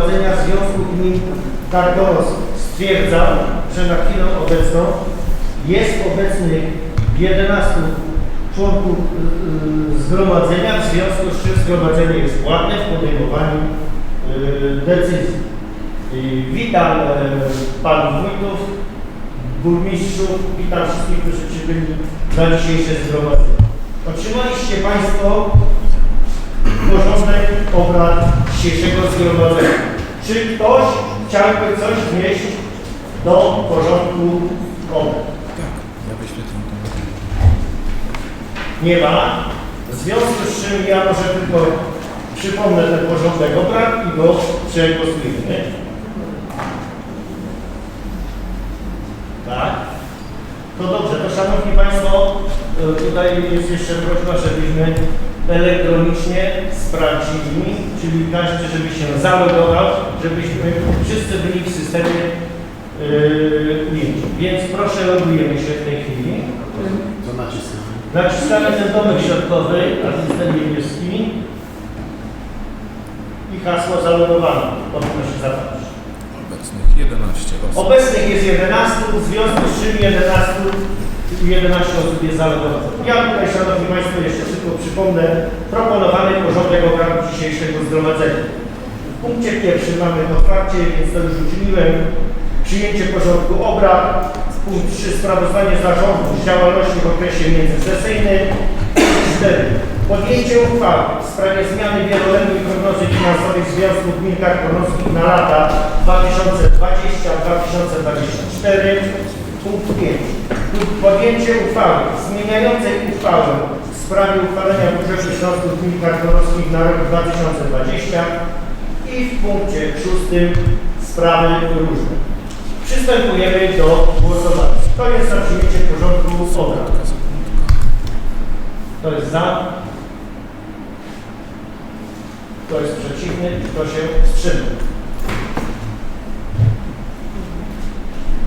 Zgromadzenia Związku Gmin Targoros stwierdza, że na chwilę obecną jest obecnych 11 członków y, y, zgromadzenia, w związku z czym zgromadzenie jest płatne w podejmowaniu y, decyzji. Witam panów wójtów, burmistrzów, witam wszystkich, którzy przybyli na dzisiejsze zgromadzenie. Otrzymaliście Państwo porządek obrad dzisiejszego zgromadzenia. Czy ktoś chciałby coś wnieść do porządku obrad? Ja wyświetlam to. Nie ma. W związku z czym ja może tylko przypomnę ten porządek obrad i go przegłosujemy. Tak. To dobrze, to Szanowni Państwo, y, tutaj jest jeszcze prośba, żebyśmy elektronicznie sprawdzili, czyli każdy, żeby się zalogował, żebyśmy wszyscy byli w systemie yy, ujęci. Więc proszę, logujemy się w tej chwili. To naciskamy. Naciskamy ten domek środkowy, a to jest ten niebieski i hasło zalogowane. Powinno się zabrać. Obecnych 11 osób. Obecnych jest 11, w związku z czym 11, 11 osób jest zalogowanych. Ja tutaj, Szanowni Państwo, jeszcze tylko przypomnę proponowany porządek obrad dzisiejszego zgromadzenia. W punkcie pierwszym mamy otwarcie, więc to już uczyniłem. Przyjęcie porządku obrad. Punkt 3. Sprawozdanie zarządu z działalności w okresie międzysesyjnym. 4. Podjęcie uchwały w sprawie zmiany wieloletniej prognozy finansowej Związku Gmin Karkonoskich na lata 2020-2024. Punkt 5. Podjęcie uchwały zmieniającej uchwałę w sprawie uchwalenia budżetu Związku Gmin Karkonoskich na rok 2020 i w punkcie 6 sprawy różne. Przystępujemy do głosowania. To jest za przyjęcie porządku obrad. Kto jest za? Kto jest przeciwny? Kto się wstrzymał?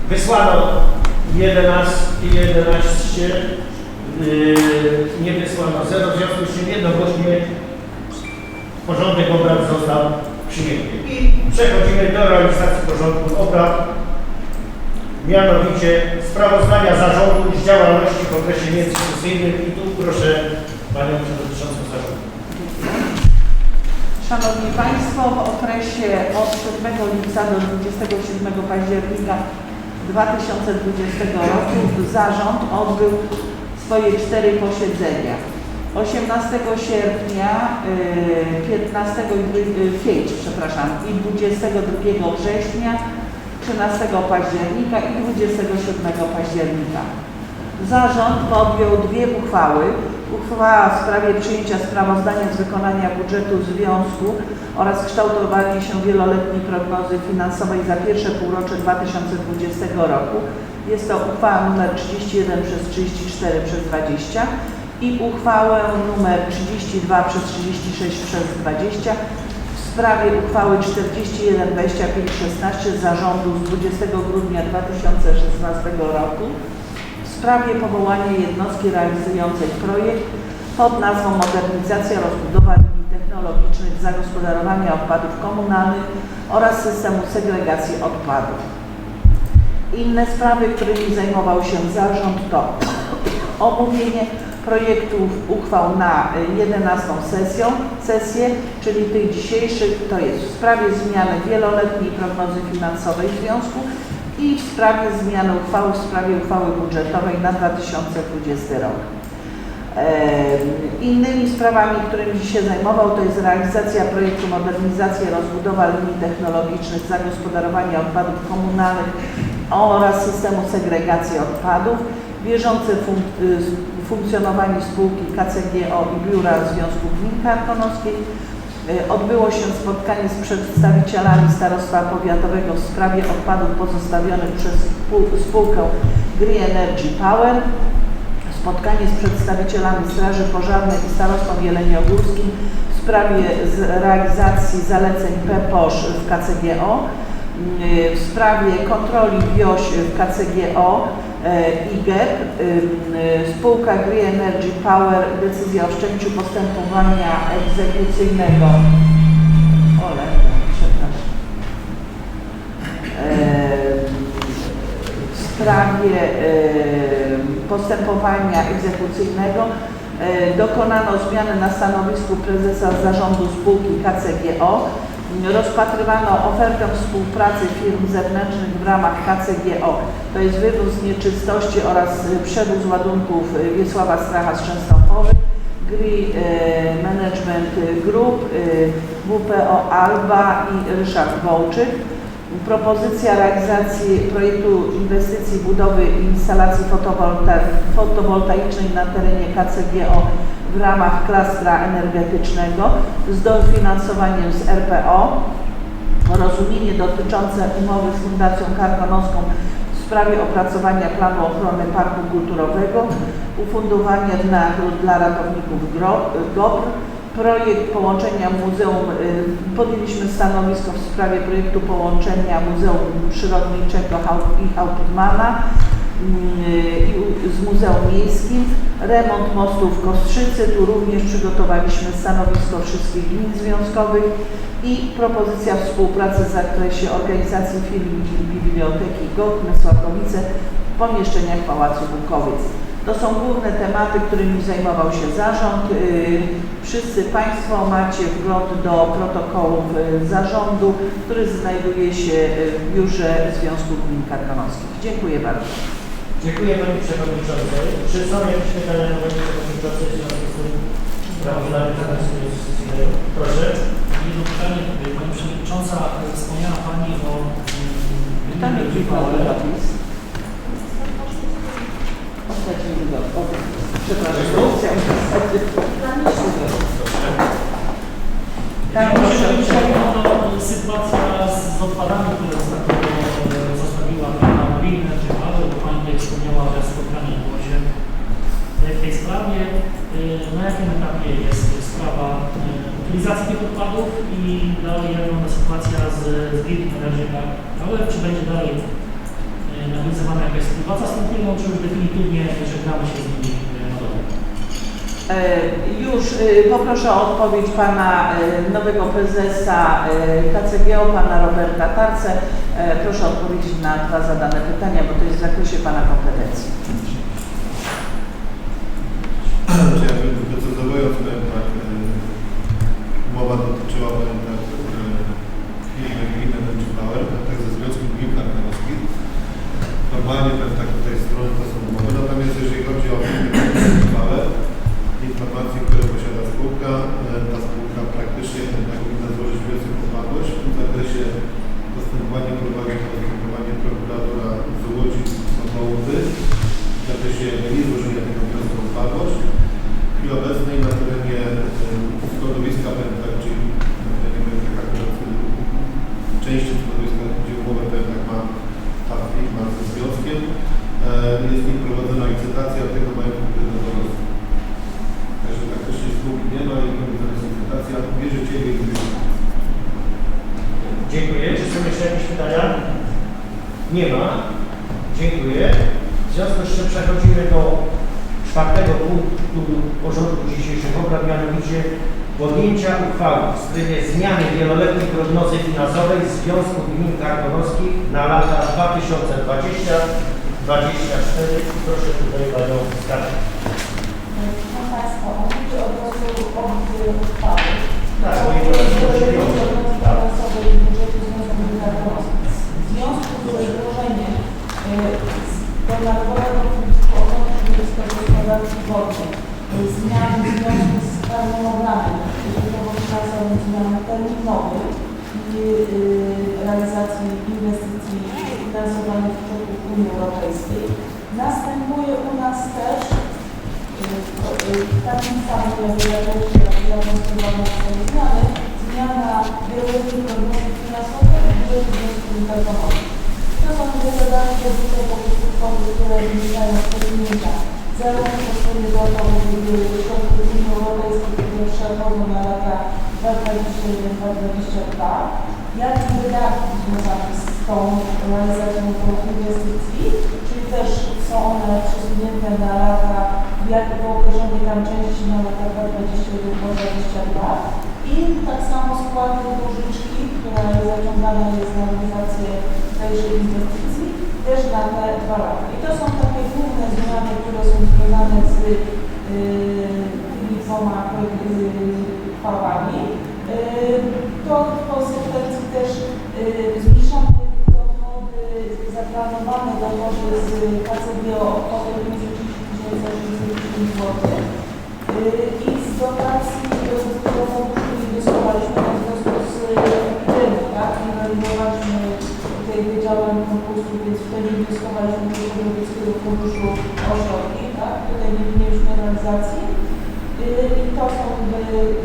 Wysłano 11 i 11, yy, nie wysłano 0, w związku z czym jednogłośnie porządek obrad został przyjęty. I przechodzimy do realizacji porządku obrad. Mianowicie sprawozdania zarządu z działalności w okresie międzysesyjnym i tu proszę Panią Przewodniczącą Zarządu. Szanowni Państwo, w okresie od 7 lipca do 27 października 2020 roku zarząd odbył swoje cztery posiedzenia. 18 sierpnia, y, 15 i dwu- y, 5, przepraszam, i 22 września, 13 października i 27 października. Zarząd podjął dwie uchwały. Uchwała w sprawie przyjęcia sprawozdania z wykonania budżetu związku oraz kształtowania się wieloletniej prognozy finansowej za pierwsze półrocze 2020 roku. Jest to uchwała nr 31 przez 34 przez 20 i uchwałę nr 32 przez 36 przez 20 w sprawie uchwały 412516 zarządu z 20 grudnia 2016 roku sprawie powołania jednostki realizującej projekt pod nazwą Modernizacja rozbudowa linii technologicznych zagospodarowania odpadów komunalnych oraz systemu segregacji odpadów. Inne sprawy, którymi zajmował się zarząd to omówienie projektów uchwał na y, 11 sesją, sesję, czyli tych dzisiejszych, to jest w sprawie zmiany wieloletniej prognozy finansowej związku i w sprawie zmiany uchwały w sprawie uchwały budżetowej na 2020 rok. Innymi sprawami, którymi się zajmował, to jest realizacja projektu modernizacji i rozbudowa linii technologicznych zagospodarowania odpadów komunalnych oraz systemu segregacji odpadów, bieżące funk y, funkcjonowanie spółki KCGO i Biura Związku Gmin Karkonoskiej. Y, Odbyło się spotkanie z przedstawicielami Starostwa Powiatowego w sprawie odpadów pozostawionych przez spół- spółkę Green Energy Power. Spotkanie z przedstawicielami Straży Pożarnej i Starostwą Jeleniogórskim w sprawie realizacji zaleceń PPOSZ w KCGO, yy, w sprawie kontroli WIOŚ w KCGO E, IGEP, spółka Green Energy Power, decyzja o wszczęciu postępowania egzekucyjnego. Ole, przepraszam. E, w sprawie e, postępowania egzekucyjnego dokonano zmiany na stanowisku prezesa zarządu spółki KCGO. Rozpatrywano ofertę współpracy firm zewnętrznych w ramach KCGO, to jest wywóz nieczystości oraz e, przewóz ładunków e, Wiesława Stracha z Częstochowy. GRI e, Management Group, WPO Alba i Ryszard Wołczyk. Propozycja realizacji projektu inwestycji budowy instalacji fotowolta- fotowoltaicznej na terenie KCGO w ramach klastra energetycznego z dofinansowaniem z RPO. Porozumienie dotyczące umowy z Fundacją Karkonoską w sprawie opracowania planu ochrony parku kulturowego, ufundowanie nagród dla ratowników GOPR, projekt połączenia Muzeum, y, podjęliśmy stanowisko w sprawie projektu połączenia Muzeum Przyrodniczego i Hauptmana z Muzeum Miejskim, remont mostu w Kostrzycy, tu również przygotowaliśmy stanowisko wszystkich gmin związkowych i propozycja współpracy w zakresie organizacji filmu Biblioteki GOK Mysłakowice w pomieszczeniach Pałacu Bukowiec. To są główne tematy, którymi zajmował się zarząd. Yy, Wszyscy Państwo macie wgląd do protokołów zarządu, który znajduje się yy, w biurze Związku Gmin Karkonoskich. Dziękuję bardzo. Dziękuję Pani Przewodniczącej. Czy są jakieś pytania do Pani Przewodniczącej w związku z tym sprawozdaniem Komisji Inwestycyjnej? Proszę. Jedno pytanie, Pani Przewodnicząca, wspomniała Pani o mm, Kto nie kliknął gminie długopis? Ostatni długopis. Przepraszam, Tak, proszę, Myślałem o sytuacja z, odpadami, które e, zostawiła Pana Marina, czy tutaj wspomniała, że spotkanie było się w tej sprawie. E, Na jakim etapie jest sprawa e, utylizacji tych odpadów i dalej jak wygląda sytuacja z, z Building Energy Power, czy będzie dalej e, nawiązywana jakaś współpraca z tą firmą, czy już definitywnie żegnamy się z nimi na Już e, poproszę o odpowiedź pana e, nowego prezesa e, KCGO, pana Roberta Tarce. E, Proszę odpowiedzieć na dwa zadane pytania, bo to jest w zakresie pana kompetencji. Doprecyzowując, tak, e, umowa dotyczyła, tak, e, firmy Gminy Węczypałem, tak ze Związkiem Gmin Karkonoskich. Normalnie, powiem tak, tutaj strony to są umowy, natomiast jeżeli chodzi o firmę Węczypałem, informacje, które posiada spółka, e, ta spółka praktycznie, powiem tak, powinna złożyć wniosek o upadłość. W tym zakresie postępowanie prowadzi postępowanie prokuratora z Łodzi do Hołdy w zakresie niezłożenia tego wniosku o upadłość. W chwili obecnej na terenie e, składowiska Pętak, czyli e, nie wiem, jak akurat e, części składowiska, gdzie umowę Pętak ma ta firma ze związkiem, e, jest nim prowadzona licytacja tego majątku, który na dorosł. Także praktycznie spółki nie ma i prowadzona jest licytacja, wierzycieli i Dziękuję. Czy są jeszcze jakieś pytania? Nie ma. Dziękuję. W związku z czym przechodzimy do czwartego punktu porządku dzisiejszych obrad, mianowicie podjęcia uchwały w sprawie zmiany wieloletniej prognozy finansowej Związku Gmin Karkonoskich na lata 2020-2024. Proszę tutaj Panią Skarbę. Realizacji inwestycji finansowanych z środków Unii Europejskiej. Następuje u nas też w takim samym jak swoje zmiany, zmiana wieloletniej prognozy finansowej budżetu Związku Interkomowy. To są dotyczące po prostu kwoty, które wynikają z podjęcia zarówno po stronie dochodowej środków Unii Europejskiej, które przechodzą na lata 2021-2022, jak i wydatków związanych z tą realizacją tych inwestycji, czyli też są one przesunięte na lata, w określonej tam części na lata 2021-2022 i tak samo składy pożyczki, która zaciągana jest na realizację tejże inwestycji też na te dwa lata. I to są takie główne zmiany, które są związane z yy, tymi dwoma yy, uchwałami. Yy, To w konsekwencji też yy, zmniejszamy dochody, zaplanowane dochody z KCBO o kwotę między 30 tysięcy a 60 zł. Yy, I z dotacji do do funduszu inwestowaliśmy w związku z epidemią, tak? Nie realizowaliśmy tutaj wydziałem konkursu, więc wtedy inwestowaliśmy do Wojewódzkiego Funduszu Ośrodki, tak? Tutaj nie mieliśmy realizacji. I to są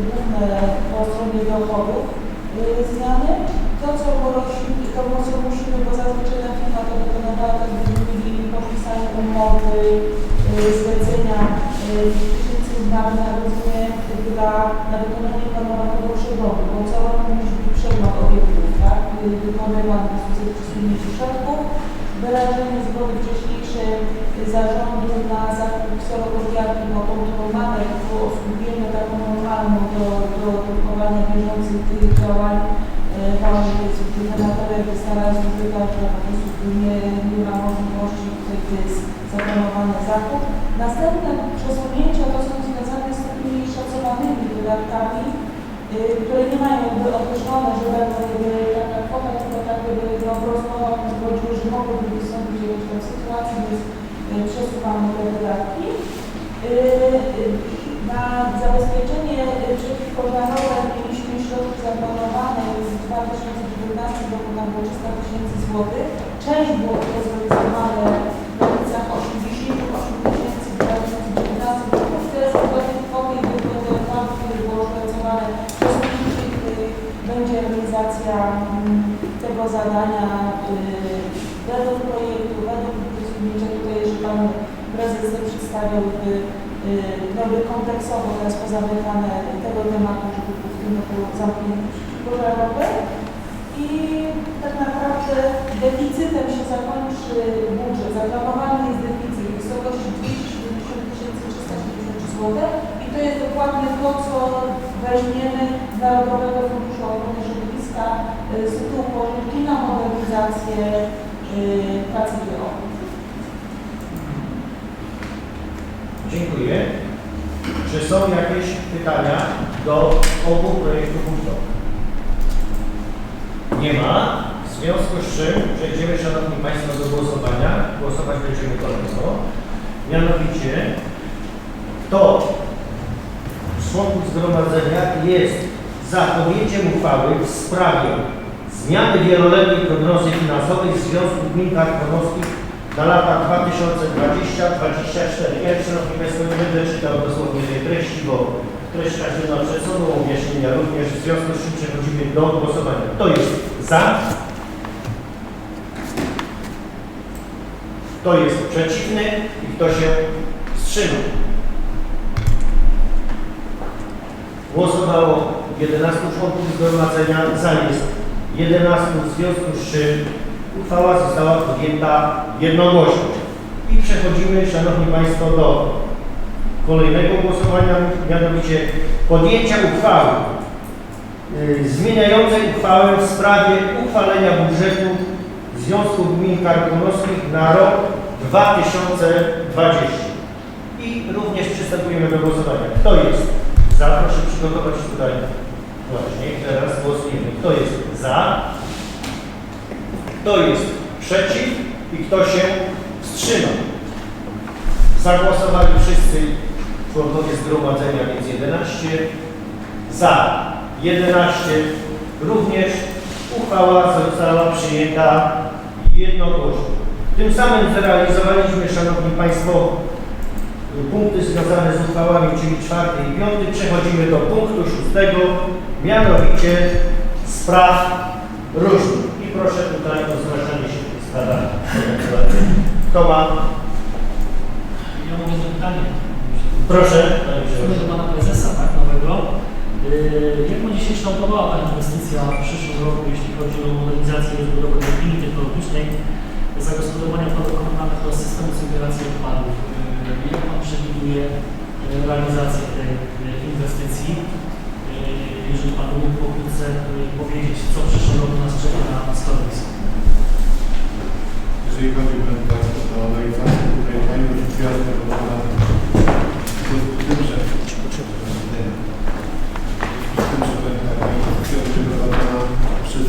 główne po stronie dochodów yy, zmiany. To, co musimy, to co musimy, bo zazwyczaj na firma to wykonywała, tak będziemy mieli podpisanie umowy, zlecenia, tysięcy na narodzenie dla, na wykonanie planowanego przeglądu, bo co roku musi być przegląd obiektów, tak? Wykonywany w sposób przesunięcia środków, wyrażenie zgody wcześniejszej zarządu na zakup kserokopiarki, to osługujemy taką normalną do, drukowania bieżących tych działań, Pan jest generator jakby starał się wydać, że po prostu nie, nie ma możliwości, gdzie jest zaplanowany zakup. Następne przesunięcia to są związane z takimi szacowanymi wydatkami, y, które nie mają określone, że będą taka kwota, tylko tak jakby no, rozmowa zgodziły, że mogłyby wystąpić jakieś tam sytuacji, więc y, przesuwamy te wydatki. Y, y, Na zabezpieczenie y, przeciwpożarowe mieliśmy środki zaplanowane w 2019 roku na było 300 tysięcy złotych. Część było zrealizowane w granicach 88 tysięcy w 2019 roku. Teraz w tej kwoty były plan, który było oszacowane przesunięcie, y, będzie realizacja mm, tego zadania y, Prezes przedstawiał y, y, jakby kompleksowo teraz pozamykane tego tematu, żeby w tym roku zamknięty pożarowy. I tak naprawdę deficytem się zakończy budżet. Zaplanowany jest deficyt w wysokości 270 373 zł i to jest dokładnie to, co weźmiemy z Narodowego Funduszu Ochrony Środowiska y, z tytułu pożyczki na modernizację Dziękuję. Czy są jakieś pytania do obu projektów uchwał? Nie ma. W związku z czym przejdziemy, Szanowni Państwo, do głosowania. Głosować będziemy kolejno. Mianowicie, kto z członków zgromadzenia jest za podjęciem uchwały w sprawie zmiany wieloletniej prognozy finansowej Związku Gmin Karkonoskich na lata 2020-2024. Ja, Szanowni Państwo, nie będę czytał dosłownie tej treści, bo treść przed sobą, objaśnienia również, w związku z czym przechodzimy do głosowania. Kto jest za? Kto jest przeciwny i kto się wstrzymał? Głosowało 11 członków zgromadzenia, za jest 11, w związku z czym uchwała została podjęta jednogłośnie. I przechodzimy, Szanowni Państwo, do kolejnego głosowania, mianowicie podjęcia uchwały y, zmieniającej uchwałę w sprawie uchwalenia budżetu Związku Gmin Karkonoskich na rok 2020. I również przystępujemy do głosowania. Kto jest za? Proszę przygotować tutaj właśnie. Teraz głosujemy. Kto jest za? Kto jest przeciw i kto się wstrzymał? Zagłosowali wszyscy członkowie zgromadzenia, więc 11. Za 11. Również uchwała została przyjęta jednogłośnie. Tym samym zrealizowaliśmy, Szanowni Państwo, punkty związane z uchwałami, czyli czwarty i piąty. Przechodzimy do punktu szóstego, mianowicie spraw różnych. I proszę tutaj o zgłaszanie się sprawach. Kto ma? Ja mogę zadać pytanie. Proszę, Panie do. Pana Prezesa, tak, nowego. Yy, Jak będzie się kształtowała ta inwestycja w przyszłym roku, jeśli chodzi o modernizację i rozbudowę linii technologicznej, zagospodarowania komunalnych oraz systemu segregacji odpadów? Yy, Jak Pan przewiduje yy, realizację tej inwestycji? Yy, Jeżeli Pan mógł pokrótce yy, powiedzieć, co w przyszłym roku nas czeka na stanowisku. Jeżeli chodzi o tak, realizację tutaj fajnych gwiazdek na tym, że tym, że będzie prowadzona przez